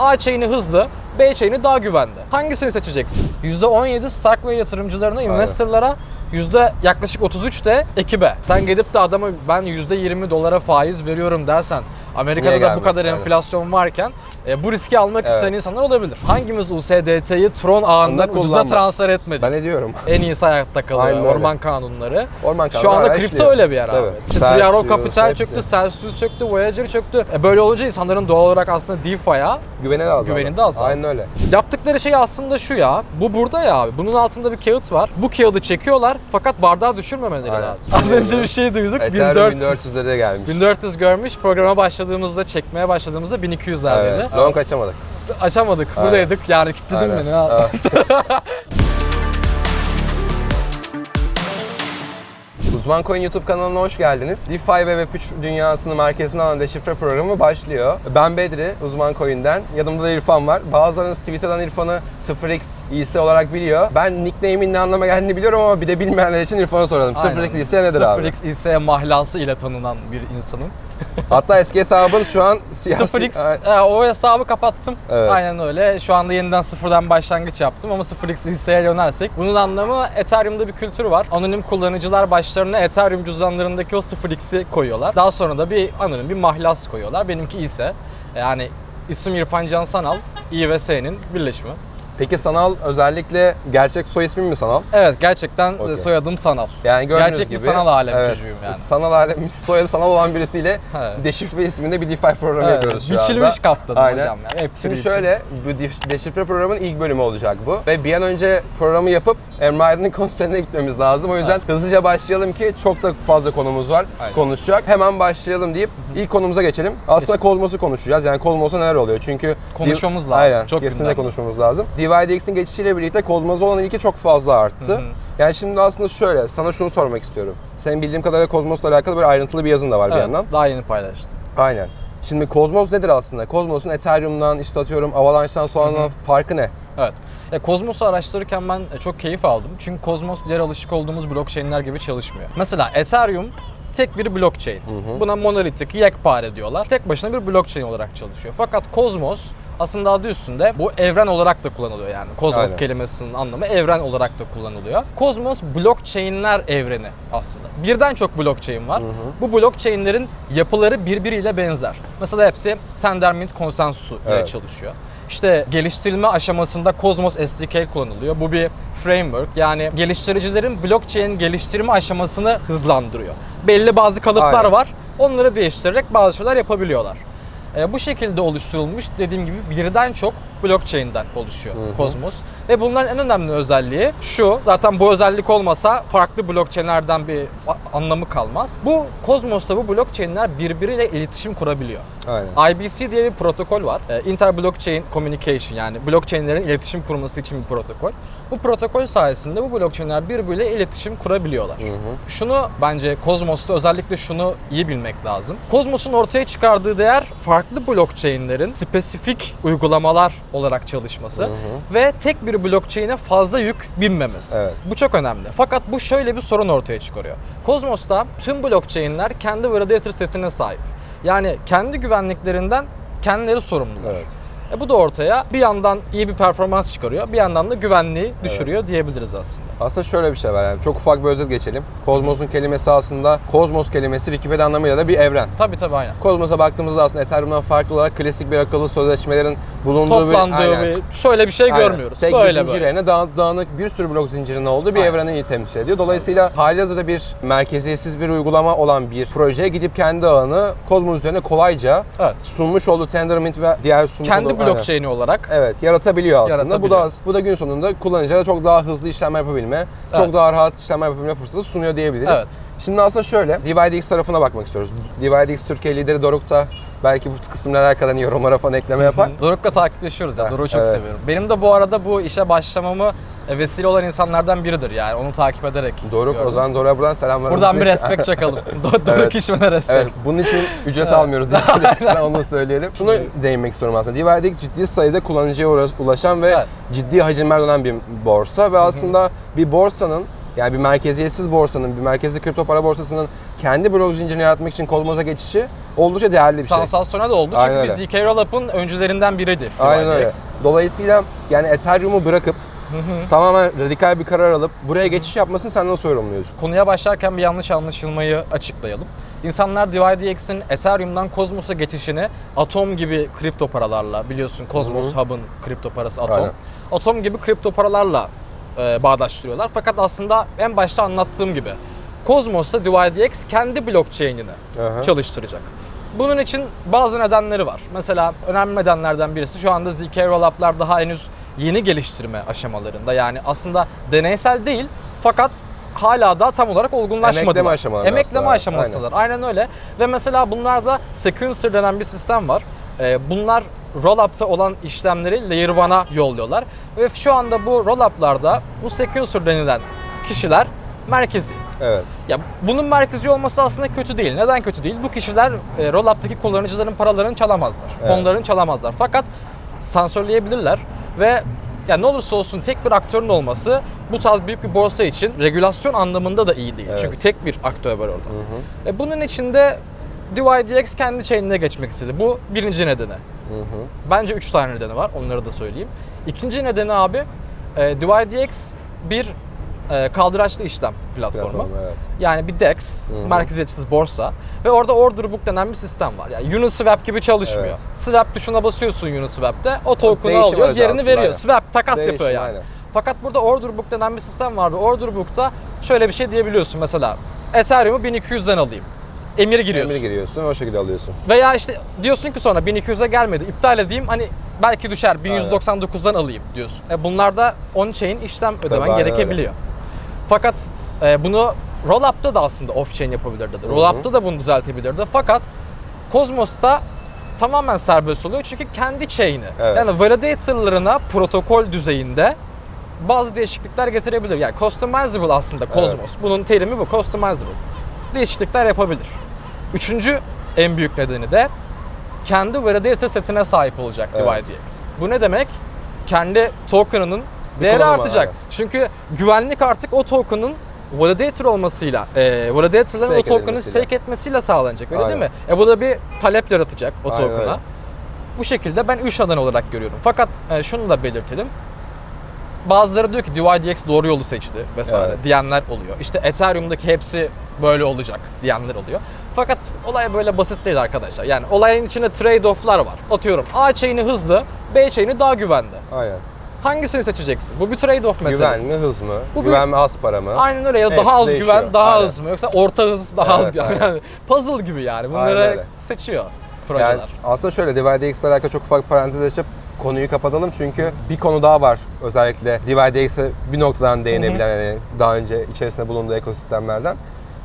A chain'i hızlı, B chain'i daha güvenli. Hangisini seçeceksin? %17 Starkway yatırımcılarına, investorlara Yüzde yaklaşık 33 de ekibe. Sen gidip de adama ben %20 dolara faiz veriyorum dersen Amerika'da da bu kadar Aynen. enflasyon varken e, bu riski almak Evet. isteyen insanlar olabilir. Hangimiz USDT'yi Tron ağından Ondan ucuza kullanma. transfer etmedi? Ben ediyorum. En iyisi hayatta kalıyor. Orman kanunları. Orman Şu kanunu anda kripto işliyor. öyle bir yer abi. Tabii. İşte Celsius, Triaro Capital hepsi. çöktü, Celsius çöktü, Voyager çöktü. E böyle olunca insanların doğal olarak aslında DeFi'ya Güveni de azaldı. Güveni de azaldı. Aynen öyle. Yaptıkları şey aslında şu ya. Bu burada ya abi. Bunun altında bir kağıt var. Bu kağıdı çekiyorlar fakat bardağı düşürmemeleri Aynen. lazım. Az önce bir şey duyduk. Ethereum 1400. 1400'lere gelmiş. 1400 görmüş. Programa başladığımızda, çekmeye başladığımızda 1200'lerdeydi. Evet. Long. Açamadık. Aynen. Buradaydık. Yani kilitledin beni ha. Evet. Uzman Coin YouTube kanalına hoş geldiniz. DeFi ve Web3 dünyasını merkezine alan deşifre programı başlıyor. Ben Bedri, Uzman Coin'den. Yanımda da İrfan var. Bazılarınız Twitter'dan İrfan'ı 0x iyisi olarak biliyor. Ben nickname'in ne anlama geldiğini biliyorum ama bir de bilmeyenler için İrfan'a soralım. Aynen. 0x iyisi nedir abi? 0x ise mahlası ile tanınan bir insanım. Hatta eski hesabın şu an siyasi... 0x e, o hesabı kapattım. Evet. Aynen öyle. Şu anda yeniden sıfırdan başlangıç yaptım ama 0x hisseye yönelsek. Bunun anlamı Ethereum'da bir kültür var. Anonim kullanıcılar başlarına Ethereum cüzdanlarındaki o 0x'i koyuyorlar. Daha sonra da bir anonim bir mahlas koyuyorlar. Benimki ise yani isim İrfan Can Sanal, İ birleşimi. Peki sanal özellikle gerçek soy ismin mi sanal? Evet gerçekten Okey. soyadım Sanal. Yani gördüğünüz Gerçek bir gibi. sanal alem çocuğuyum yani. Sanal alem, soyadı sanal olan birisiyle Evet. deşifre isminde bir DeFi programı Evet, yapıyoruz şu biçilmiş anda. kaptanım Aynen. hocam. Yani. Hep Şimdi şöyle, bu de- deşifre programın ilk bölümü olacak bu. Ve bir an önce programı yapıp Emre Aydın'ın konserine gitmemiz lazım. O yüzden hızlıca başlayalım ki çok da fazla konumuz var Aynen. konuşacak. Hemen başlayalım deyip ilk konumuza geçelim. Aslında Kozmos'u konuşacağız. Yani Kozmos'a neler oluyor? Çünkü Konuşmamız Div- lazım. Aynen. Çok kesinlikle gündemde. konuşmamız lazım. DYDX'in geçişiyle birlikte Kozmos'a olan ilgi çok fazla arttı. Hı hı. Yani şimdi aslında şöyle, sana şunu sormak istiyorum. Senin bildiğim kadarıyla Kozmos'la alakalı böyle ayrıntılı bir yazın da var bir Evet, yandan. daha yeni paylaştım. Aynen. Şimdi Kozmos nedir aslında? Kozmos'un Ethereum'dan, işte atıyorum Avalanche'dan, Solana'dan farkı ne? Evet. Ya Kozmos'u araştırırken ben e, çok keyif aldım. Çünkü Kozmos diğer alışık olduğumuz blockchain'ler gibi çalışmıyor. Mesela Ethereum tek bir blockchain. Buna monolitik, yekpare diyorlar. Tek başına bir blockchain olarak çalışıyor. Fakat Kozmos aslında adı üstünde bu evren olarak da kullanılıyor yani. Kozmos Aynen. kelimesinin anlamı evren olarak da kullanılıyor. Kozmos blockchain'ler evreni aslında. Birden çok blockchain var. Bu blockchain'lerin yapıları birbiriyle benzer. Mesela hepsi Tendermint konsensusu ile Evet. çalışıyor. İşte geliştirilme aşamasında Cosmos SDK kullanılıyor. Bu bir framework yani geliştiricilerin blockchain geliştirme aşamasını hızlandırıyor. Belli bazı kalıplar Aynen. var. Onları değiştirerek bazı şeyler yapabiliyorlar. E, bu şekilde oluşturulmuş dediğim gibi birden çok blockchain'den oluşuyor Cosmos. Ve bunların en önemli özelliği şu. Zaten bu özellik olmasa farklı blockchain'lerden bir anlamı kalmaz. Bu Cosmos'ta bu blockchain'ler birbiriyle iletişim kurabiliyor. Aynen. IBC diye bir protokol var. Ee, Inter Blockchain Communication yani blockchainlerin iletişim kurması için bir protokol. Bu protokol sayesinde bu blockchainler birbiriyle iletişim kurabiliyorlar. Şunu bence Cosmos'ta özellikle şunu iyi bilmek lazım. Cosmos'un ortaya çıkardığı değer farklı blockchainlerin spesifik uygulamalar olarak çalışması ve tek bir blockchain'e fazla yük binmemesi. Evet. Bu çok önemli. Fakat bu şöyle bir sorun ortaya çıkarıyor. Cosmos'ta tüm blockchain'ler kendi validator setine sahip. Yani kendi güvenliklerinden kendileri sorumlular. Evet. E bu da ortaya bir yandan iyi bir performans çıkarıyor, bir yandan da güvenliği düşürüyor diyebiliriz aslında. Aslında şöyle bir şey var yani çok ufak bir özet geçelim. Kozmos'un kelimesi aslında Kozmos kelimesi Wikipedia anlamıyla da bir evren. Tabii tabii aynen. Kozmos'a baktığımızda aslında Ethereum'dan farklı olarak klasik bir akıllı sözleşmelerin bulunduğu Toplandığı bir... Aynen. bir şöyle bir şey Aynen. görmüyoruz. Tek bir böyle zincir böyle. yerine dağ- dağınık bir sürü blok zincirinin olduğu bir Aynen. evreni iyi temsil ediyor. Dolayısıyla halihazırda bir merkeziyetsiz bir uygulama olan bir projeye gidip kendi ağını Kozmos üzerine kolayca Evet. sunmuş olduğu Tendermint ve diğer sunmuş Kendi olduğu... Aynen. blockchain'i olarak Evet, yaratabiliyor aslında. Bu Yaratabiliyor. da bu da gün sonunda kullanıcılara çok daha hızlı işlemler yapabilme, çok Evet. daha rahat işlemler yapabilme fırsatı sunuyor diyebiliriz. Evet. Şimdi aslında şöyle, DivideX tarafına bakmak istiyoruz. DivideX Türkiye lideri Doruk da belki bu kısımla alakalı yorumlara falan ekleme yapar. Doruk'la takipleşiyoruz ya. Doruk'u çok evet. seviyorum. Benim de bu arada bu işe başlamamı vesile olan insanlardan biridir yani. Onu takip ederek. Doruk, gördüm. o zaman Doruk'a buradan selamlar. Buradan bir respekt çakalım. Do- Doruk Evet. işmene respekt. Evet, bunun için ücret almıyoruz diye onu söyleyelim. Şunu değinmek istiyorum aslında. DivideX ciddi sayıda kullanıcıya ulaşan ve Evet. ciddi hacimler dönen bir borsa ve aslında bir borsanın Yani bir merkeziyetsiz borsanın, bir merkezi kripto para borsasının kendi blok zincirini yaratmak için Kozmos'a geçişi oldukça değerli bir şey. Sansasyonel oldu Aynen çünkü öyle. biz ZK Rollup'ın öncülerinden biriydi. Aynen öyle. Dolayısıyla yani Ethereum'u bırakıp tamamen radikal bir karar alıp buraya geçiş yapmasını sen nasıl yorumluyorsun? Konuya başlarken bir yanlış anlaşılmayı açıklayalım. İnsanlar DYDX'in Ethereum'dan Cosmos'a geçişini Atom gibi kripto paralarla biliyorsun Cosmos Hub'ın kripto parası Atom. Aynen. Atom gibi kripto paralarla e, bağdaştırıyorlar. Fakat aslında en başta anlattığım gibi Cosmos'ta DYDX kendi blockchain'ini Aha. çalıştıracak. Bunun için bazı nedenleri var. Mesela önemli nedenlerden birisi şu anda ZK Rollup'lar daha henüz yeni geliştirme aşamalarında. Yani aslında deneysel değil fakat hala da tam olarak olgunlaşmadılar. Emekleme aşamalarında Emekleme aşamasındalar. Aynen. öyle. Ve mesela bunlarda sequencer denen bir sistem var. Ee, bunlar roll-up'ta olan işlemleri layer 1'a yolluyorlar. Ve şu anda bu roll-up'larda bu sequencer denilen kişiler merkezi. Evet. Ya bunun merkezi olması aslında kötü değil. Neden kötü değil? Bu kişiler e, roll-up'taki kullanıcıların paralarını çalamazlar. Evet. Fonlarını çalamazlar. Fakat sansürleyebilirler ve ya ne olursa olsun tek bir aktörün olması bu tarz büyük bir borsa için regülasyon anlamında da iyi değil. Evet. Çünkü tek bir aktör var orada. Hı hı. E, bunun içinde DYDX kendi chain'ine geçmek istedi. Bu birinci nedeni. Hı hı. Bence 3 tane nedeni var. Onları da söyleyeyim. İkinci nedeni abi e, DYDX bir e, kaldıraçlı işlem platformu. Platform, evet. Yani bir DEX, Hı hı. merkeziyetsiz borsa ve orada order book denen bir sistem var. Yani Uniswap gibi çalışmıyor. Evet. Swap tuşuna basıyorsun Uniswap'te, o token'ı alıyor, yerini veriyor. aynen. Swap takas Değişim, yapıyor yani. aynen. Fakat burada order book denen bir sistem var ve order book'ta şöyle bir şey diyebiliyorsun mesela Ethereum'u 1200'den alayım. Emir giriyorsun. Emir giriyorsun o şekilde alıyorsun. Veya işte diyorsun ki sonra 1200'e gelmedi. iptal edeyim hani belki düşer 1199'dan alayım diyorsun. E bunlarda on-chain işlem ödemen aynen gerekebiliyor. Fakat e, bunu Rollup'ta da aslında off-chain yapabilirdi. Rollup'ta da bunu düzeltebilirdi. Fakat Cosmos'ta tamamen serbest oluyor çünkü kendi chain'i. Evet. Yani validator'larına protokol düzeyinde bazı değişiklikler getirebilir. Yani customizable aslında Cosmos. Bunun terimi bu, customizable. Değişiklikler yapabilir. Üçüncü en büyük nedeni de kendi validator setine sahip olacak Evet. DYDX. Bu ne demek? Kendi token'ının değeri artacak. aynen. Çünkü güvenlik artık o token'ın validator olmasıyla, e, validator'ların o token'ı stake etmesiyle sağlanacak. Öyle Aynen. değil mi? E bu da bir talep yaratacak o Aynen token'a. Bu şekilde ben 3 adan olarak görüyorum. Fakat e, şunu da belirtelim. Bazıları diyor ki DYDX doğru yolu seçti vesaire Evet. diyenler oluyor. İşte Ethereum'daki hepsi böyle olacak diyenler oluyor. Fakat olay böyle basit değil arkadaşlar. Yani olayın içinde trade-off'lar var. Atıyorum A chain'i hızlı, B chain'i daha güvenli. Aynen. Hangisini seçeceksin? Bu bir trade-off meselesi. Güven mi, hız mı? Bu Güven mi, az para mı? Aynen öyle ya da daha az değişiyor. güven, daha Aynen. az mı? Yoksa orta hız, daha az Evet, güven. aynen. Yani puzzle gibi yani. Bunları seçiyor projeler. Yani aslında şöyle DivideX ile alakalı çok ufak parantez açıp konuyu kapatalım çünkü bir konu daha var özellikle DivideX'e bir noktadan değinebilen yani daha önce içerisinde bulunduğu ekosistemlerden.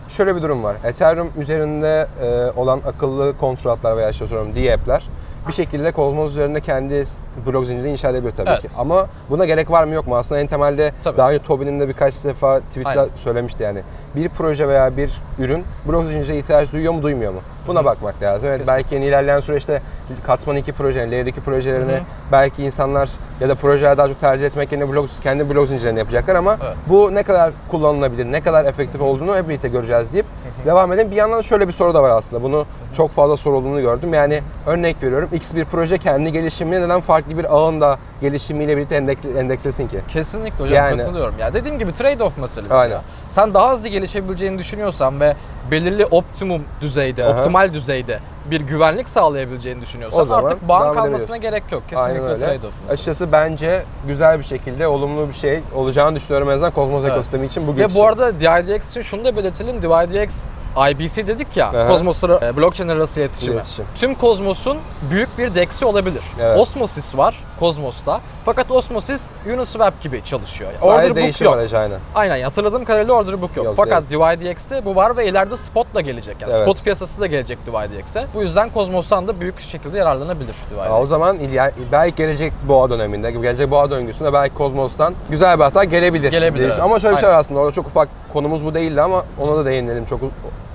Şöyle bir durum var. Ethereum üzerinde e, olan akıllı kontratlar veya işte soruyorum D-app'ler bir şekilde Cosmos üzerinde kendi blok zincirini inşa edebilir tabii Evet. ki. Ama buna gerek var mı yok mu? Aslında en temelde Tabii. daha önce Tobin'in de birkaç defa tweet'te söylemişti yani. Bir proje veya bir ürün blok zincirine ihtiyaç duyuyor mu duymuyor mu? Buna bakmak lazım. Evet Kesinlikle. belki yeni ilerleyen süreçte katman 2 projenin, layer 2 projelerini Hı hı. belki insanlar ya da projeler daha çok tercih etmek yerine blok, kendi blok zincirlerini yapacaklar ama Evet. bu ne kadar kullanılabilir, ne kadar efektif olduğunu hep birlikte göreceğiz deyip devam edelim. Bir yandan da şöyle bir soru da var aslında. Bunu çok fazla sorulduğunu gördüm. Yani örnek veriyorum X bir proje kendi gelişimini neden farklı bir ağın da gelişimiyle birlikte endek- endekslesin ki? Kesinlikle hocam Yani- katılıyorum. Ya dediğim gibi trade-off meselesi Aynen. ya. Sen daha hızlı gelişebileceğini düşünüyorsan ve belirli optimum düzeyde, Aha. optimal düzeyde bir güvenlik sağlayabileceğini düşünüyorsan O zaman artık bağın kalmasına gerek yok. Kesinlikle trade-off. Açıkçası bence güzel bir şekilde olumlu bir şey olacağını düşünüyorum en azından Cosmos Evet. ekosistemi için bu Ve geçişi. bu arada DIDX için şunu da belirtelim. DIDX IBC dedik ya, Aha. Kozmos'la e, blockchain arası iletişimi. İletişim. Tüm Kozmos'un büyük bir DEX'i olabilir. Evet. Osmosis var Kozmos'ta. Fakat Osmosis Uniswap gibi çalışıyor. Yani Sadece order book yok. aracı aynen. Aynen hatırladığım kadarıyla order book yok. Yok, Fakat DYDX'te bu var ve ileride spotla gelecek. Yani Evet. spot piyasası da gelecek DYDX'e. Bu yüzden Cosmos'tan da büyük şekilde yararlanabilir DYDX. Aa, o zaman belki gelecek boğa döneminde, gelecek boğa döngüsünde belki Kozmos'tan güzel bir hata gelebilir. Gelebilir, evet. Ama şöyle bir şey aslında orada çok ufak konumuz bu değildi ama ona da değinelim çok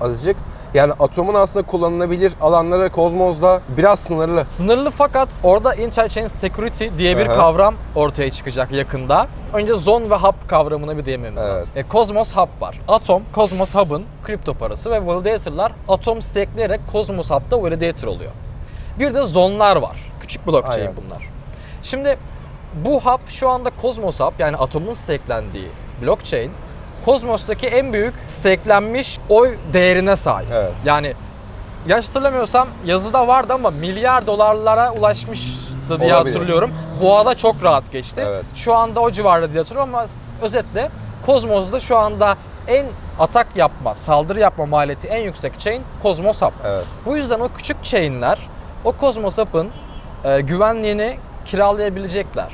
azıcık. Yani atomun aslında kullanılabilir alanları Kozmos'da biraz sınırlı. Sınırlı fakat orada Interchain Security diye bir Aha. kavram ortaya çıkacak yakında. Önce zone ve hub kavramına bir değinmemiz Evet. lazım. E, Cosmos Hub var. Atom, Cosmos Hub'ın kripto parası ve validator'lar Atom stakeleyerek Cosmos Hub'da validator oluyor. Bir de zonlar var. Küçük blockchain Aynen. bunlar. Şimdi bu hub şu anda Cosmos Hub yani atomun stakelendiği blockchain Cosmos'taki en büyük stakelenmiş oy değerine sahip. Evet. Yani yanlış hatırlamıyorsam yazıda vardı ama milyar dolarlara ulaşmıştı diye Olabilir. hatırlıyorum. Boğa'da çok rahat geçti. Evet. Şu anda o civarda diye hatırlıyorum ama özetle Cosmos'da şu anda en atak yapma, saldırı yapma maliyeti en yüksek chain Cosmos Hub. Evet. Bu yüzden o küçük chain'ler o Cosmos Hub'ın e, güvenliğini kiralayabilecekler.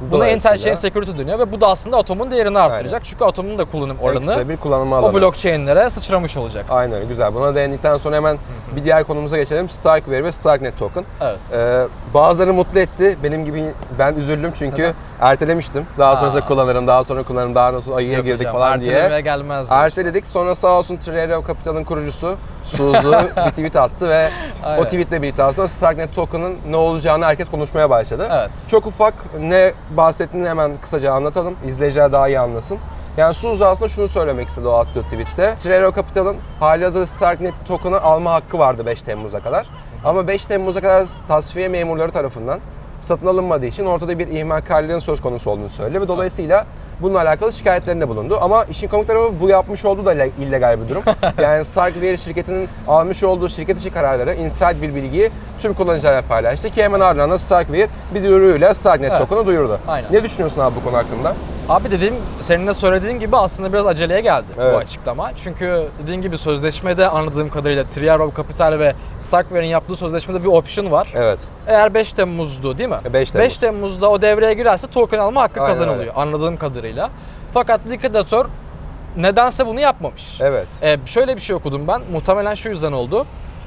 Buna Dolayısıyla- Interchain Security deniyor ve bu da aslında atomun değerini arttıracak. Çünkü atomun da kullanım oranı Ekstra bir kullanılma o alanı. blockchain'lere sıçramış olacak. Aynen öyle güzel. Buna değindikten sonra hemen bir diğer konumuza geçelim. Starkware ve Starknet token. Evet. Ee, bazıları mutlu etti. Benim gibi ben üzüldüm çünkü ertelemiştim. Daha sonrasında Aa. kullanırım, daha sonra kullanırım, daha nasıl ayıya Yok girdik hocam, falan diye. gelmez. Erteledik. Sonra sağ olsun Trello Capital'ın kurucusu Suzu bir tweet attı ve Aynen. o tweetle birlikte aslında Starknet token'ın ne olacağını herkes konuşmaya başladı. Evet. Çok ufak ne bahsettiğini hemen kısaca anlatalım. İzleyiciler daha iyi anlasın. Yani Suzu aslında şunu söylemek istedi o attığı tweette. Trello Capital'ın halihazırda Starknet token'ı alma hakkı vardı 5 Temmuz'a kadar. Ama 5 Temmuz'a kadar tasfiye memurları tarafından satın alınmadığı için ortada bir ihmalkarlığın söz konusu olduğunu söyledi ve dolayısıyla bununla alakalı şikayetlerinde bulundu. Ama işin komik tarafı bu yapmış olduğu da illegal bir durum. yani Starkware şirketinin almış olduğu şirket içi kararları, inside bir bilgiyi tüm kullanıcılarla paylaştı ki hemen ardından da Starkware bir duyuruyla Starknet Evet. token'ı duyurdu. Aynen. Ne düşünüyorsun abi bu konu hakkında? Abi dediğim, senin de söylediğin gibi aslında biraz aceleye geldi Evet. bu açıklama. Çünkü dediğin gibi sözleşmede anladığım kadarıyla Triaro Capital ve Starkware'in yaptığı sözleşmede bir option var. Evet. Eğer 5 Temmuz'du değil mi? 5 Temmuz. 5 Temmuz'da o devreye girerse token alma hakkı Aynen kazanılıyor öyle. anladığım kadarıyla. Fakat liquidator nedense bunu yapmamış. Evet. Ee, şöyle bir şey okudum ben. Muhtemelen şu yüzden oldu.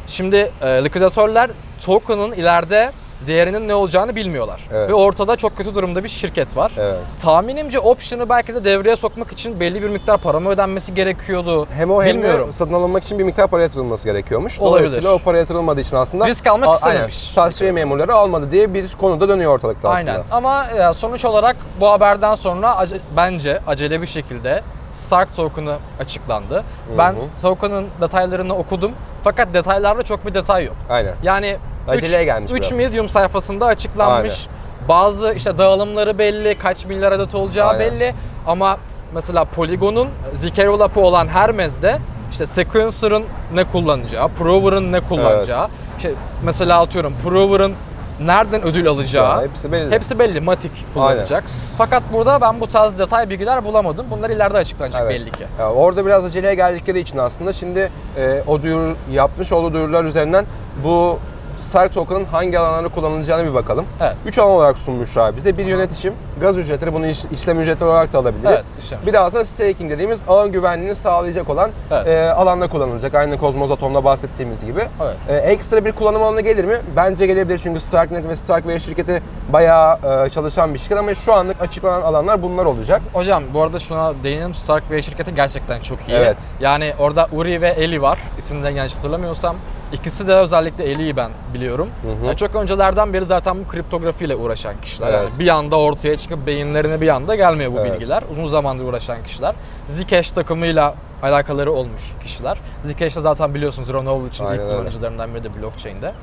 Şimdi e, liquidatörler token'ın ileride değerinin ne olacağını bilmiyorlar. Evet. Ve ortada çok kötü durumda bir şirket var. Evet. Tahminimce option'ı belki de devreye sokmak için belli bir miktar para mı ödenmesi gerekiyordu? Hem o hem Bilmiyorum. de satın alınmak için bir miktar para yatırılması gerekiyormuş. Olabilir. Dolayısıyla o para yatırılmadığı için aslında Risk almak istememiş. Tasfiye memurları almadı diye bir konu da dönüyor ortalıkta aslında. Aynen. Ama sonuç olarak bu haberden sonra ace- bence acele bir şekilde Stark token'ı açıklandı. Ben token'ın detaylarını okudum. Fakat detaylarda çok bir detay yok. Aynen. Yani Aceleye gelmiş 3 biraz. Medium sayfasında açıklanmış. Bazı işte dağılımları belli, kaç milyar adet olacağı Aynen. belli. Ama mesela Polygon'un zk roll-up'ı olan Hermes'de işte Sequencer'ın ne kullanacağı, Prover'ın ne kullanacağı, işte mesela atıyorum Prover'ın nereden ödül alacağı, hepsi belli. hepsi belli. Matic kullanacak. Fakat burada ben bu tarz detay bilgiler bulamadım. Bunlar ileride açıklanacak Evet. belli ki. Ya orada biraz aceleye geldikleri için aslında şimdi e, o duyuru, yapmış olduğu duyurular üzerinden bu Stark Token'ın hangi alanlarda kullanılacağını bir bakalım. Evet. Üç alan olarak sunmuşlar bize. Bir yönetişim, gaz ücretleri, bunu iş- işlem ücretleri olarak da alabiliriz. Evet, işlem. Bir de aslında staking dediğimiz alan güvenliğini sağlayacak olan Evet. e, alanda kullanılacak. Aynı Cosmos Atom'da bahsettiğimiz gibi. Evet. E, ekstra bir kullanım alanına gelir mi? Bence gelebilir çünkü Starknet ve Starkware şirketi bayağı e, çalışan bir şirket ama şu anlık açıklanan alanlar bunlar olacak. Hocam bu arada şuna değinelim. Starkware şirketi gerçekten çok iyi. Evet. Yani orada Uri ve Eli var. İsimden yanlış hatırlamıyorsam. İkisi de özellikle Eli'yi ben biliyorum. hı. Yani çok öncelerden beri zaten bu kriptografiyle uğraşan kişiler. Evet. Yani bir anda ortaya çıkıp beyinlerine bir anda gelmiyor bu Evet. bilgiler. Uzun zamandır uğraşan kişiler. Zcash takımıyla alakaları olmuş kişiler. Zcash de zaten biliyorsunuz Knowledge için Aynen ilk öyle. kullanıcılarından biri de blockchain'de.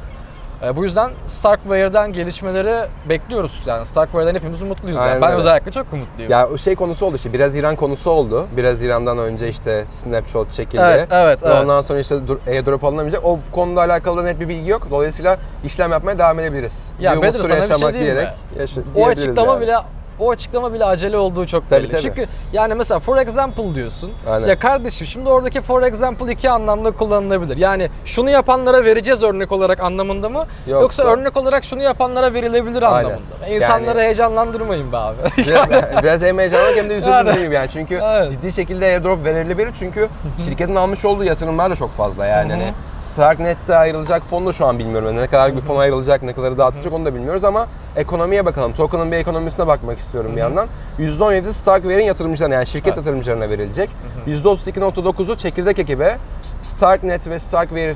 E, bu yüzden Starkware'den gelişmeleri bekliyoruz. Yani Starkware'den hepimiz umutluyuz. Yani Aynen ben öyle. özellikle çok umutluyum. Ya o şey konusu oldu işte biraz İran konusu oldu. Biraz İran'dan önce işte snapshot çekildi. Evet, evet, Ve evet. Ondan sonra işte dur- airdrop alınamayacak. O konuda alakalı da net bir bilgi yok. Dolayısıyla işlem yapmaya devam edebiliriz. Ya Bir Bedir, sana bir şey yaşamak diyeyim mi? diyerek yaşa- o diyebiliriz açıklama yani. bile o açıklama bile acele olduğu çok Tabii, belli. tabii. Çünkü yani mesela for example diyorsun. Aynen. Ya kardeşim şimdi oradaki for example iki anlamda kullanılabilir. Yani şunu yapanlara vereceğiz örnek olarak anlamında mı? Yoksa, Yoksa- örnek olarak şunu yapanlara verilebilir anlamında mı? İnsanları Yani- heyecanlandırmayın be abi. biraz, biraz hem heyecanlandık hem de üzüldüm Yani. Çünkü Evet. ciddi şekilde airdrop verilebilir çünkü şirketin almış olduğu yatırımlar da çok fazla yani. Hı hı. Hani Starknet'te ayrılacak fonu da şu an bilmiyorum. Yani ne kadar bir fon ayrılacak, ne kadarı dağıtılacak onu da bilmiyoruz ama ekonomiye bakalım. Token'ın bir ekonomisine bakmak istiyorum bir yandan. %17 Starkware'in yatırımcılarına yani şirket Evet. yatırımcılarına verilecek. %32.9'u çekirdek ekibe Starknet ve Starkware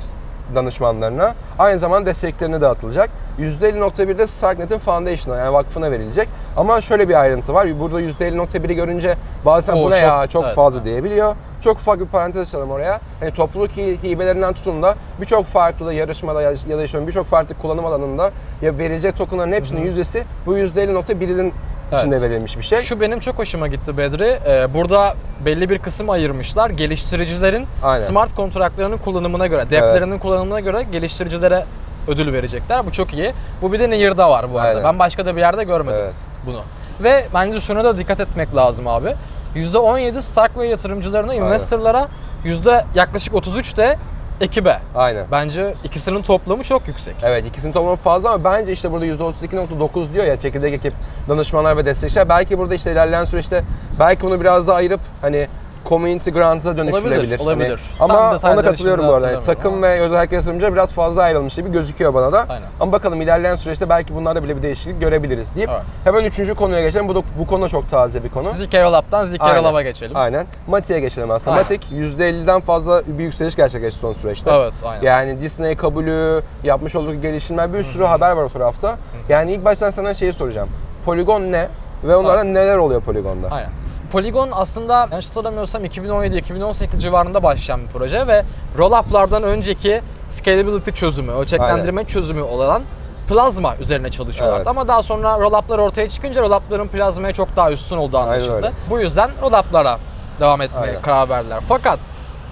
danışmanlarına aynı zamanda desteklerini dağıtılacak. %50.1 de Starknet'in Foundation'a yani vakfına verilecek. Ama şöyle bir ayrıntı var. Burada %50.1'i görünce bazen Oo, bu ne çok- ya çok evet, fazla evet. diyebiliyor. Çok ufak bir parantez açalım oraya. Hani topluluk hi- hibelerinden tutun da birçok farklı yarışmada ya da işte birçok farklı kullanım alanında ya verilecek tokenların hepsinin yüzdesi bu %50.1'in içinde Evet. verilmiş bir şey. Şu benim çok hoşuma gitti Bedri. Ee, burada belli bir kısım ayırmışlar. Geliştiricilerin Aynen. smart kontratlarının kullanımına göre, deplerinin kullanımına göre geliştiricilere ödül verecekler. Bu çok iyi. Bu bir de Nehir'de var bu arada. Aynen. Ben başka da bir yerde görmedim Evet. bunu. Ve bence şuna da dikkat etmek lazım abi. %17 Starkway yatırımcılarına, investorlara yüzde yaklaşık 33 de ekibe. Aynen. Bence ikisinin toplamı çok yüksek. Evet ikisinin toplamı fazla ama bence işte burada %32.9 diyor ya çekirdek ekip, danışmanlar ve destekçiler. Belki burada işte ilerleyen süreçte belki bunu biraz daha ayırıp hani community grant'a dönüştürebilir. Olabilir, olabilir. Hani, ama ona katılıyorum bu arada. Yani takım ve özellikle yatırımcılar biraz fazla ayrılmış gibi gözüküyor bana da. Aynen. Ama bakalım ilerleyen süreçte belki bunlarda bile bir değişiklik görebiliriz deyip Evet. hemen üçüncü konuya geçelim. Bu, da, bu konu da çok taze bir konu. Zkerolab'dan Zkerolab'a geçelim. Aynen. Mati'ye geçelim aslında. Aynen. Matic %50'den fazla bir yükseliş gerçekleşti son süreçte. Evet, aynen. Yani Disney kabulü, yapmış olduğu gelişimler bir sürü haber var o tarafta. Yani ilk baştan sana şeyi soracağım. Polygon ne? Ve onlarda neler oluyor Polygon'da? Aynen. Polygon aslında yanlış hatırlamıyorsam 2017-2018 civarında başlayan bir proje ve roll-up'lardan önceki scalability çözümü, ölçeklendirme çözümü olan Plasma üzerine çalışıyorlar. Evet. Ama daha sonra roll-up'lar ortaya çıkınca roll-up'ların Plasma'ya çok daha üstün olduğu Aynen anlaşıldı. Bu yüzden roll-up'lara devam etmeye Aynen. karar verdiler. Fakat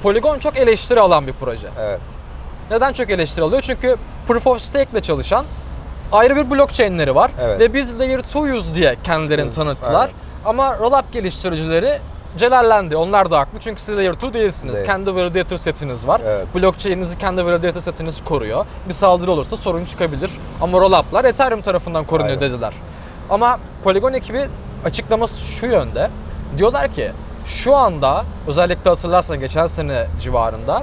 Polygon çok eleştiri alan bir proje. Evet. Neden çok eleştiri alıyor? Çünkü Proof of Stake ile çalışan ayrı bir blockchain'leri var Evet. ve biz Layer 2'yuz diye kendilerini Evet, tanıttılar. aynen. Ama rollup geliştiricileri celallendi. Onlar da haklı çünkü siz Layer 2 değilsiniz. Değil. Kendi validator setiniz var. Evet. Blockchain'inizi kendi validator setiniz koruyor. Bir saldırı olursa sorun çıkabilir. Ama rollup'lar Ethereum tarafından korunuyor Aynen. dediler. Ama Polygon ekibi açıklaması şu yönde. Diyorlar ki şu anda özellikle hatırlarsan geçen sene civarında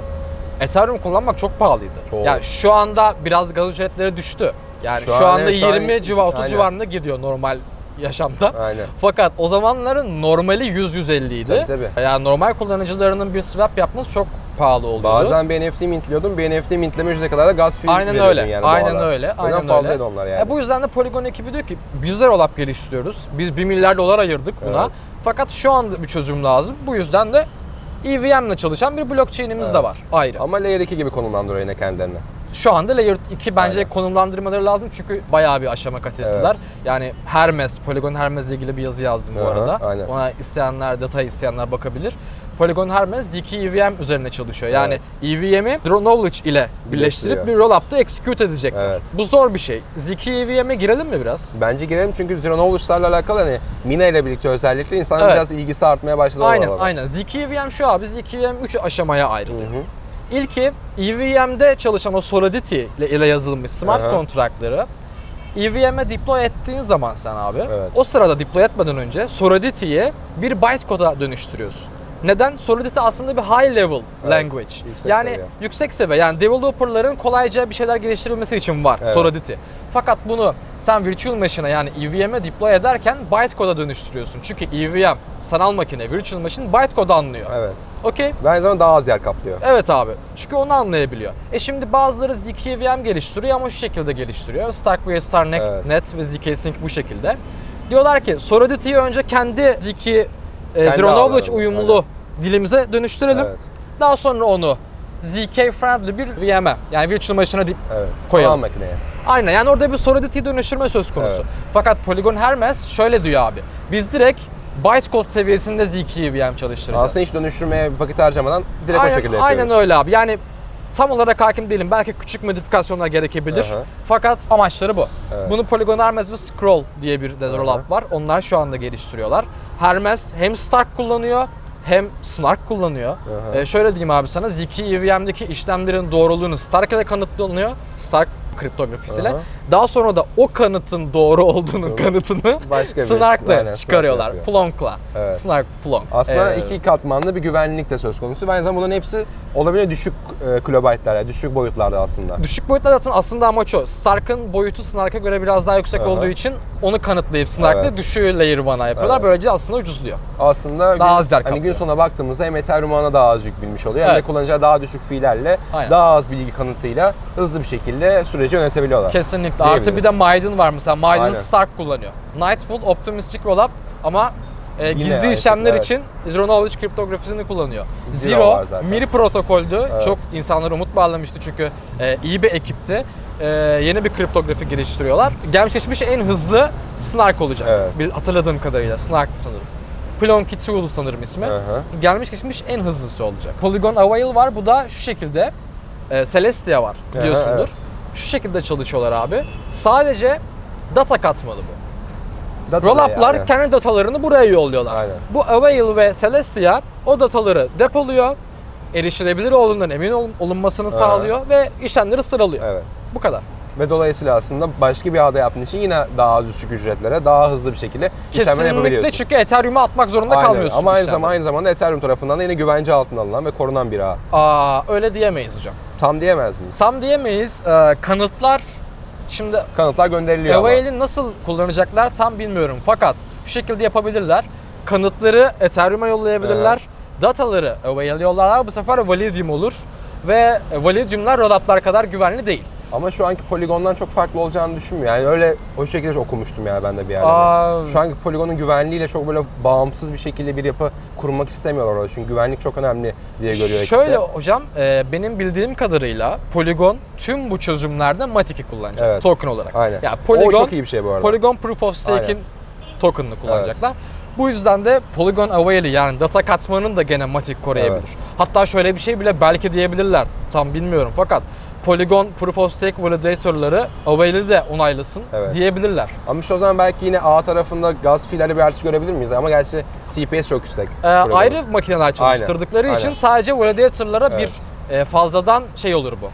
Ethereum kullanmak çok pahalıydı. Çok. Yani şu anda biraz gaz ücretleri düştü. Yani Şu şu, an anda evet, şu an- 20 civar 30 aynen. civarında gidiyor normal yaşamda. Aynen. Fakat o zamanların normali 100-150 idi. Tabii, tabii. Yani normal kullanıcılarının bir swap yapması çok pahalı oluyordu. Bazen bir NFT mintliyordum. Bir NFT mintleme ücretine kadar da gaz fee Aynen öyle. yani aynen öyle. O yüzden Aynen fazlaydı öyle. onlar yani. E bu yüzden de Polygon ekibi diyor ki biz de roll geliştiriyoruz. Biz 1 milyar dolar ayırdık buna. Evet. Fakat şu anda bir çözüm lazım. Bu yüzden de EVM ile çalışan bir blockchain'imiz de Evet. var ayrı. Ama Layer 2 gibi konumlandırıyor yine kendilerini. Şu anda Layer 2 bence Aynen. konumlandırmaları lazım çünkü bayağı bir aşama kat ettiler. Evet. Yani Hermes, Polygon Hermes ile ilgili bir yazı yazdım bu Aha, arada. aynen. Ona isteyenler, detay isteyenler bakabilir. Polygon Hermes ZK EVM üzerine çalışıyor. Yani EVM'i Draw Knowledge ile birleştirip bir roll-up'ta execute edecekler. Evet. Bu zor bir şey. ZK EVM'e girelim mi biraz? Bence girelim çünkü Zero Knowledge'larla alakalı hani Mina ile birlikte özellikle insanların Evet. biraz ilgisi artmaya başladı. Aynen, alana. aynen. ZK EVM şu abi, ZK EVM 3 aşamaya Hı ayrılıyor. hı. İlki EVM'de çalışan o Solidity ile, yazılmış smart Aha. kontratları EVM'e deploy ettiğin zaman sen abi Evet. o sırada deploy etmeden önce Solidity'yi bir bytecode'a dönüştürüyorsun. Neden? Solidity aslında bir high level Evet, language. yüksek yani seviye. yüksek seviye. Yani developerların kolayca bir şeyler geliştirebilmesi için var Evet. Solidity. Fakat bunu sen virtual machine'a yani EVM'e deploy ederken bytecode'a dönüştürüyorsun. Çünkü EVM sanal makine, virtual machine bytecode anlıyor. Evet. Okey? Ve aynı zamanda daha az yer kaplıyor. Evet abi. Çünkü onu anlayabiliyor. E şimdi bazıları ZK EVM geliştiriyor ama şu şekilde geliştiriyor. Starkware, Starnet Evet. Net ve ZK Sync bu şekilde. Diyorlar ki Solidity'yi önce kendi ZK e, Knowledge ağlarımız, uyumlu aynen. dilimize dönüştürelim. Evet. Daha sonra onu ZK friendly bir VM'e yani virtual machine'a dip- Evet. Koyalım. Makineye. Aynen yani orada bir Solidity dönüştürme söz konusu. Evet. Fakat Polygon Hermes şöyle diyor abi. Biz direkt bytecode seviyesinde ZK EVM çalıştıracağız. Aslında hiç dönüştürmeye vakit harcamadan direkt aynen, o şekilde yapıyoruz. Aynen öyle abi. Yani tam olarak hakim değilim. Belki küçük modifikasyonlar gerekebilir. Aha. Fakat amaçları bu. Evet. Bunu Polygon Hermes ve Scroll diye bir de Aha. rollup var. Onlar şu anda geliştiriyorlar. Hermes hem Stark kullanıyor hem Snark kullanıyor. Aha. Ee, şöyle diyeyim abi sana ZK EVM'deki işlemlerin doğruluğunu Stark ile kanıtlanıyor. Stark kriptografisiyle. Aha. Daha sonra da o kanıtın doğru olduğunun Doğru. kanıtını Başka birisi, Snark'la aynen, Snark çıkarıyorlar. yapıyor. Plonk'la. Evet. Snark Plonk. Aslında Ee, iki katmanlı bir güvenlik de söz konusu. Bence bunların hepsi olabilen düşük e, kilobaytlarda, düşük boyutlarda aslında. Düşük boyutlar zaten aslında amaç o. Snark'ın boyutu Snark'a göre biraz daha yüksek Aha. olduğu için onu kanıtlayıp Snark'la Evet. düşüğü layer 1'a yapıyorlar. Evet. Böylece aslında ucuzluyor. Aslında Daha az yer hani gün kaplıyor. sonuna baktığımızda hem Ethereum ağına daha az yük binmiş oluyor hem de Evet. kullanıcıya daha düşük fiillerle Aynen. daha az bilgi kanıtıyla hızlı bir şekilde süreci yönetebiliyorlar. Kesinlikle. Artı bir de. Maiden var mesela. Maiden Aynen. Stark kullanıyor. Nightfall Optimistic Rollup ama e, gizli aynı işlemler şekilde, için Zero Knowledge kriptografisini kullanıyor. Zero Zero. Miri protokoldü. Evet. Çok insanlara umut bağlamıştı çünkü e, iyi bir ekipti. E, yeni bir kriptografi geliştiriyorlar. Gelmiş geçmiş en hızlı Snark olacak. Evet. Bir hatırladığım kadarıyla Snark'tı sanırım. Plonky Tool sanırım ismi. Hı. Gelmiş geçmiş en hızlısı olacak. Polygon Avail var. Bu da şu şekilde. E, Celestia var Aha, biliyorsundur. evet. Şu şekilde çalışıyorlar abi. Sadece data katmalı bu. Rollup'lar yani. kendi datalarını buraya yolluyorlar. Aynen. Bu Avail ve Celestia o dataları depoluyor. Erişilebilir olduğundan emin ol- olunmasını Aha. sağlıyor ve işlemleri sıralıyor. Evet. Bu kadar. Ve dolayısıyla aslında başka bir ağda yaptığın için yine daha az düşük ücretlere, daha hızlı bir şekilde işlemler Kesinlikle yapabiliyorsun. çünkü Ethereum'a atmak zorunda Aynen. kalmıyorsun. Ama aynı zamanda, aynı zamanda Ethereum tarafından da yine güvence altına alınan ve korunan bir ağ. Aa, öyle diyemeyiz hocam. Tam diyemez miyiz? Tam diyemeyiz. Ee, kanıtlar şimdi Kanıtlar gönderiliyor ama. Avail'i nasıl kullanacaklar tam bilmiyorum. Fakat şu şekilde yapabilirler. Kanıtları Ethereum'a yollayabilirler. Dataları Avail'e yollarlar. Bu sefer Validium olur. Ve Validium'lar rollup'lar kadar güvenli değil. Ama şu anki poligondan çok farklı olacağını düşünmüyorum. Yani öyle o şekilde okumuştum ya ben de bir yerde. Aa, Şu anki poligonun güvenliğiyle çok böyle bağımsız bir şekilde bir yapı kurmak istemiyorlar orada. Çünkü güvenlik çok önemli diye görüyor ekip de. Şöyle hocam, e, benim bildiğim kadarıyla Polygon tüm bu çözümlerde Matic'i kullanacak Evet. token olarak. Aynen. Yani o Polygon, çok iyi bir şey bu arada. Polygon Proof of Stake'in token'ını kullanacaklar. Bu yüzden de Polygon Avail'i yani data katmanını da gene Matic koruyabilir. Evet. Hatta şöyle bir şey bile belki diyebilirler. Tam bilmiyorum fakat Polygon Proof of Stake validator'ları Avail'i de onaylasın Evet. diyebilirler. Ama işte o zaman belki yine A tarafında gaz fiilleri bir artış görebilir miyiz? Ama gerçi TPS çok yüksek. Ee, ayrı makineler çalıştırdıkları Aynen, için aynen. sadece validator'lara Evet. bir e, fazladan şey olur bu.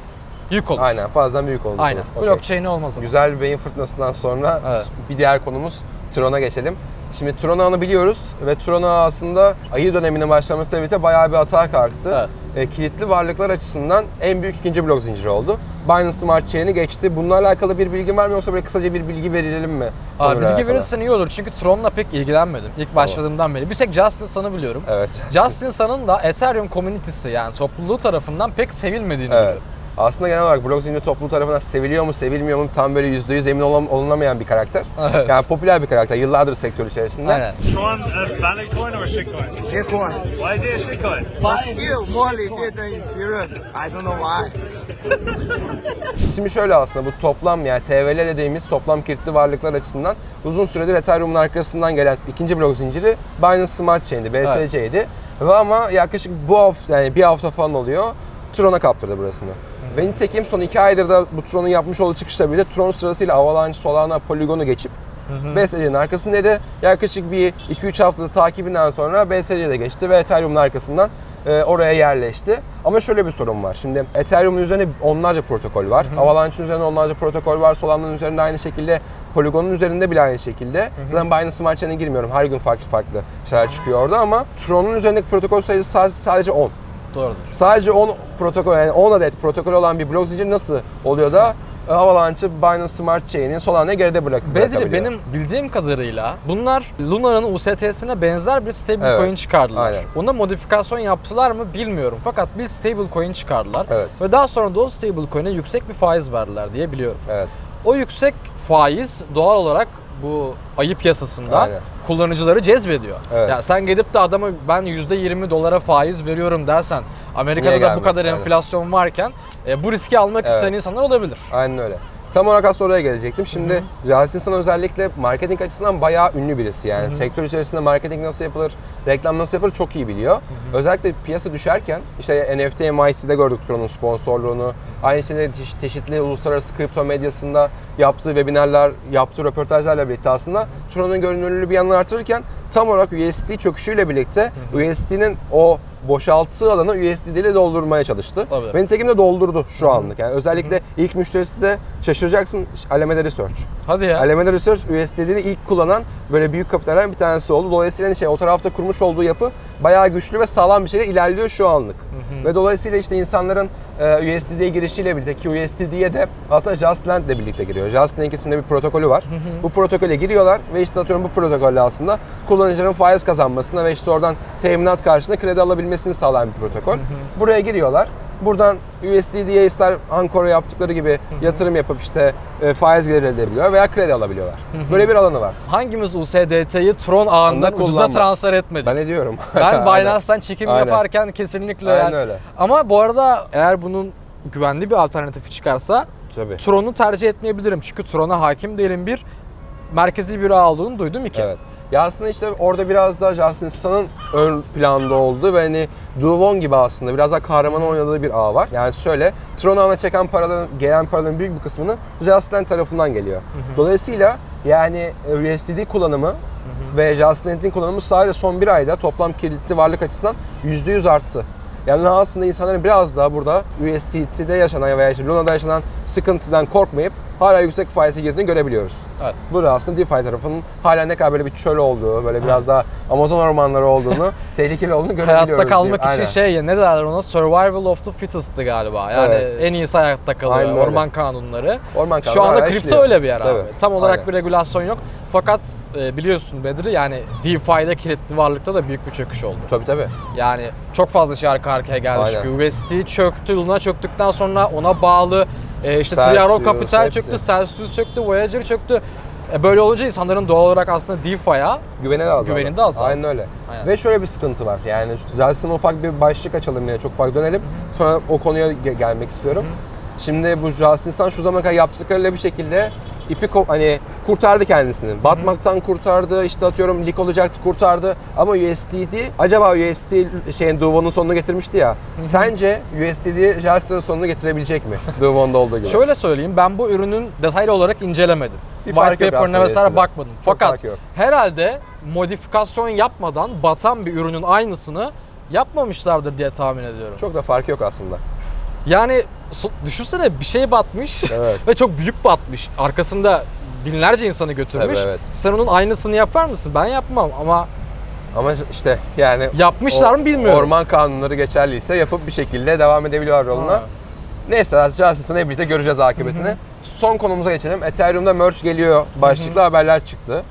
Yük olur. Aynen fazladan büyük olmuş Aynen. olur. Okey. Blockchain'i olmaz ama. Güzel bir beyin fırtınasından sonra Evet. bir diğer konumuz Tron'a geçelim. Şimdi Tron ağını biliyoruz ve Tron ağı aslında ayı döneminin başlamasıyla birlikte bayağı bir atağa kalktı. E, kilitli varlıklar açısından en büyük ikinci blok zinciri oldu. Binance Smart Chain'i geçti. Bununla alakalı bir bilgin var mı yoksa böyle kısaca bir bilgi verelim mi? Aa, bilgi alakalı? verirsen iyi olur çünkü Tron'la pek ilgilenmedim ilk başladığımdan beri. Bir tek Justin Sun'ı biliyorum. Evet. Justin Sun'ın da Ethereum community'si yani topluluğu tarafından pek sevilmediğini Evet. biliyorum. Aslında genel olarak blok zinciri topluluğu tarafından seviliyor mu, sevilmiyor mu tam böyle %100 emin olam- olunamayan bir karakter. Evet. Yani popüler bir karakter yıllardır sektör içerisinde. Aynen. Tron a valid coin or shitcoin? Bitcoin. Why is it a shitcoin? But still more legit than Ethereum. I don't know why. Şimdi şöyle aslında bu toplam yani TVL dediğimiz toplam kilitli varlıklar açısından uzun süredir Ethereum'un arkasından gelen ikinci blok zinciri Binance Smart Chain'di, BSC'ydi. Ve ama yaklaşık bu hafta yani bir hafta falan oluyor Tron'a kaptırdı burasını. Ve nitekim son iki aydır da bu Tron'un yapmış olduğu çıkışla birlikte Tron sırasıyla Avalanche, Solana, Polygon'u geçip BSC'nin arkasındaydı. Yaklaşık bir 2-3 haftada takibinden sonra BSC'ye de geçti ve Ethereum'un arkasından e, oraya yerleşti. Ama şöyle bir sorun var. Şimdi Ethereum'un üzerine onlarca protokol var. Avalanche'ın üzerinde onlarca protokol var. Solana'nın üzerinde aynı şekilde. Polygon'un üzerinde bile aynı şekilde. Zaten Binance Smart Chain'e girmiyorum. Her gün farklı farklı şeyler çıkıyor orada ama Tron'un üzerindeki protokol sayısı sadece 10. Doğrudur. Sadece 10 protokol yani 10 adet protokol olan bir blok zinciri nasıl oluyor da e, Avalanche'ı Binance Smart Chain'in Solana'ya geride bırak bırakabiliyor? benim bildiğim kadarıyla bunlar Luna'nın UST'sine benzer bir stablecoin Evet, çıkardılar. aynen. Ona modifikasyon yaptılar mı bilmiyorum. Fakat bir stablecoin çıkardılar. Evet. Ve daha sonra da o stablecoin'e yüksek bir faiz verdiler diye biliyorum. Evet. O yüksek faiz doğal olarak bu ayı piyasasında Aynen. kullanıcıları cezbediyor. Evet. Yani sen gidip de adama ben %20 dolara faiz veriyorum dersen Amerika'da Niye da bu kadar Aynen. enflasyon varken e, bu riski almak Evet. isteyen insanlar olabilir. Aynen öyle. Tam olarak aslında oraya gelecektim. Şimdi Jalis İnsan özellikle marketing açısından bayağı ünlü birisi. Yani sektör içerisinde marketing nasıl yapılır, reklam nasıl yapılır çok iyi biliyor. Özellikle piyasa düşerken işte NFT MIC'de gördük Tron'un sponsorluğunu. Aynı şekilde çeşit- çeşitli uluslararası kripto medyasında yaptığı webinarlar, yaptığı röportajlarla birlikte aslında Tron'un görünürlüğünü bir yandan artırırken tam olarak USD çöküşüyle birlikte USD'nin o boşalttığı alanı USD ile doldurmaya çalıştı. Tabii. Ve nitekim de doldurdu şu anlık. Yani özellikle ilk müşterisi de şaşıracaksın Alameda Research. Hadi ya. Alameda Research USD'ni ilk kullanan böyle büyük kapitallerden bir tanesi oldu. Dolayısıyla hani şey o tarafta kurmuş olduğu yapı bayağı güçlü ve sağlam bir şekilde ilerliyor şu anlık. Ve dolayısıyla işte insanların e, USD'ye girişiyle birlikte ki USD'ye de aslında Justland ile birlikte giriyor. Justland isimli bir protokolü var. Bu protokole giriyorlar ve işte atıyorum bu protokolle aslında kullanıcıların faiz kazanmasına ve işte oradan teminat karşılığında kredi alabilmesini sağlayan bir protokol. Buraya giriyorlar. Buradan USD'ye ister Ankara yaptıkları gibi yatırım yapıp işte e, faiz gelir elde edebiliyor veya kredi alabiliyorlar. Böyle bir alanı var. Hangimiz USDT'yi Tron ağından Anda ucuza kullanma. transfer etmedi? Ben ediyorum. Ben. Binance'dan çekim Aynen. yaparken kesinlikle Aynen yani- öyle. Ama bu arada eğer bunun güvenli bir alternatifi çıkarsa Tabii. Tron'u tercih etmeyebilirim. Çünkü Tron'a hakim değilim bir. Merkezi bir ağ olduğunu duydum iki. Evet. Ya aslında işte orada biraz daha Justin Sun'ın ön planda olduğu ve hani Duvon gibi aslında biraz daha kahraman oynadığı bir ağ var. Yani şöyle Tron ağına çeken paraların, gelen paraların büyük bir kısmını Justin tarafından geliyor. Dolayısıyla yani USDT kullanımı ve Justin'in kullanımı sadece son bir ayda toplam kilitli varlık açısından %100 arttı. Yani aslında insanların biraz daha burada USDT'de yaşanan veya işte Luna'da yaşanan sıkıntıdan korkmayıp hala yüksek faize girdiğini görebiliyoruz. Evet. Bu da aslında DeFi tarafının hala ne kadar böyle bir çöl olduğu, böyle biraz daha Amazon ormanları olduğunu, tehlikeli olduğunu görebiliyoruz. Hayatta kalmak diyeyim. için şey ya, ne derler ona survival of the fittest'tı galiba. Yani Evet. en iyisi hayatta kalıyor. Aynen öyle. Orman kanunları. Orman Şu kanunu anda kripto işliyor. öyle bir yer abi. Tabii. Tam olarak Aynen. bir regulasyon yok. Fakat e, biliyorsun Bedri yani DeFi'de kilitli varlıkta da büyük bir çöküş oldu. Tabii tabii. Yani çok fazla şey arka arkaya geldi. Aynen. Çünkü USD çöktü, Luna çöktükten sonra ona bağlı e, işte Celsius, Triaro Capital hepsi. çöktü, Celsius çöktü, Voyager çöktü. E, böyle olunca insanların doğal olarak aslında DeFi'ya Güveni de azaldı. Güveni de azaldı. Aynen öyle. Aynen. Ve şöyle bir sıkıntı var. Yani Zelsin'e ufak bir başlık açalım yine çok farklı dönelim. Sonra o konuya ge- gelmek istiyorum. Şimdi bu Zelsin'den şu zamana kadar yaptıklarıyla bir şekilde ipi hani kurtardı kendisini. Batmaktan kurtardı, işte atıyorum lik olacaktı kurtardı. Ama USDT, acaba USD şeyin Duvon'un sonunu getirmişti ya. Sence USDT Zelsin'in sonunu getirebilecek mi? Duvon'da olduğu gibi. Şöyle söyleyeyim ben bu ürünün detaylı olarak incelemedim. Bir White paper'ına vesaire bakmadım. Çok Fakat herhalde modifikasyon yapmadan batan bir ürünün aynısını yapmamışlardır diye tahmin ediyorum. Çok da farkı yok aslında. Yani düşünsene bir şey batmış Evet. ve çok büyük batmış. Arkasında binlerce insanı götürmüş. Tabii, evet. Sen onun aynısını yapar mısın? Ben yapmam ama Ama işte yani yapmışlar mı bilmiyorum. Orman kanunları geçerliyse yapıp bir şekilde devam edebiliyorlar yoluna. Ha. Neyse Justin'la hep birlikte göreceğiz akıbetini. Son konumuza geçelim. Ethereum'da merge geliyor başlıklı haberler çıktı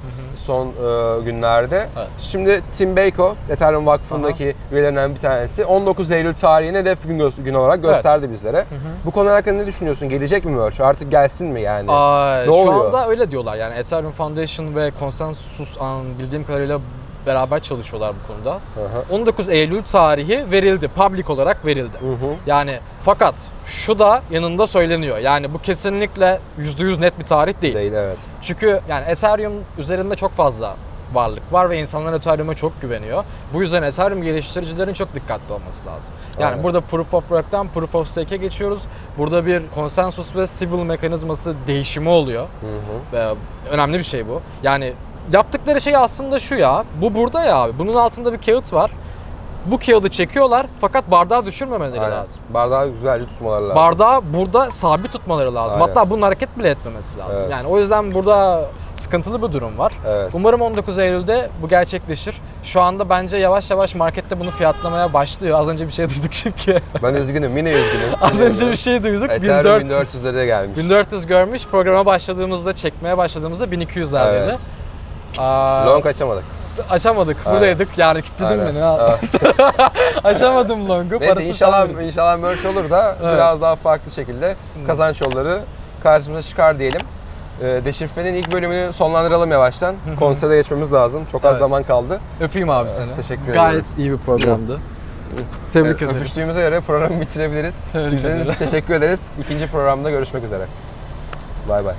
son e, günlerde. Evet. Şimdi Tim Beyko, Ethereum Vakfı'ndaki üyelerinden bir tanesi 19 Eylül tarihini hedef gün, gö- gün olarak gösterdi bizlere. Bu konu hakkında ne düşünüyorsun? Gelecek mi merge? Artık gelsin mi yani? Aa, Ne şu oluyor? anda öyle diyorlar yani Ethereum Foundation ve Consensus an bildiğim kadarıyla beraber çalışıyorlar bu konuda. Hı hı. 19 Eylül tarihi verildi, public olarak verildi. Hı hı. Yani fakat şu da yanında söyleniyor. Yani bu kesinlikle %100 net bir tarih değil. Değil evet. Çünkü yani Ethereum üzerinde çok fazla varlık var ve insanlar Ethereum'a çok güveniyor. Bu yüzden Ethereum geliştiricilerin çok dikkatli olması lazım. Yani Aynen. burada Proof of Work'tan Proof of Stake'e geçiyoruz. Burada bir konsensus ve civil mekanizması değişimi oluyor. Hı hı. Ve önemli bir şey bu. Yani yaptıkları şey aslında şu ya. Bu burada ya abi. Bunun altında bir kağıt var. Bu kağıdı çekiyorlar fakat bardağı düşürmemeleri Aynen. lazım. Bardağı güzelce tutmaları lazım. Bardağı burada sabit tutmaları lazım. Aynen. Hatta bunun hareket bile etmemesi lazım. Evet. Yani o yüzden burada sıkıntılı bir durum var. Evet. Umarım 19 Eylül'de bu gerçekleşir. Şu anda bence yavaş yavaş markette bunu fiyatlamaya başlıyor. Az önce bir şey duyduk çünkü. Ben üzgünüm, yine üzgünüm. Az önce bir şey duyduk. Ethereum 1400, 1400 liraya gelmiş. 1400 görmüş. Programa başladığımızda, çekmeye başladığımızda 1200'lerde. Evet. Aa, Long açamadık. Açamadık. Buradaydık. Yani kilitledin beni ha. Evet. Açamadım long'u. Neyse Parası inşallah verirsin. inşallah merch olur da Evet. biraz daha farklı şekilde kazanç yolları karşımıza çıkar diyelim. Ee, Deşifre'nin ilk bölümünü sonlandıralım yavaştan. Konsere geçmemiz lazım. Çok az Evet. zaman kaldı. Öpeyim abi seni. teşekkür Gayet ediyoruz. iyi bir programdı. Tebrik Evet, ederim. Öpüştüğümüze göre programı bitirebiliriz. İzlediğiniz için teşekkür ederiz. İkinci programda görüşmek üzere. Bay bay.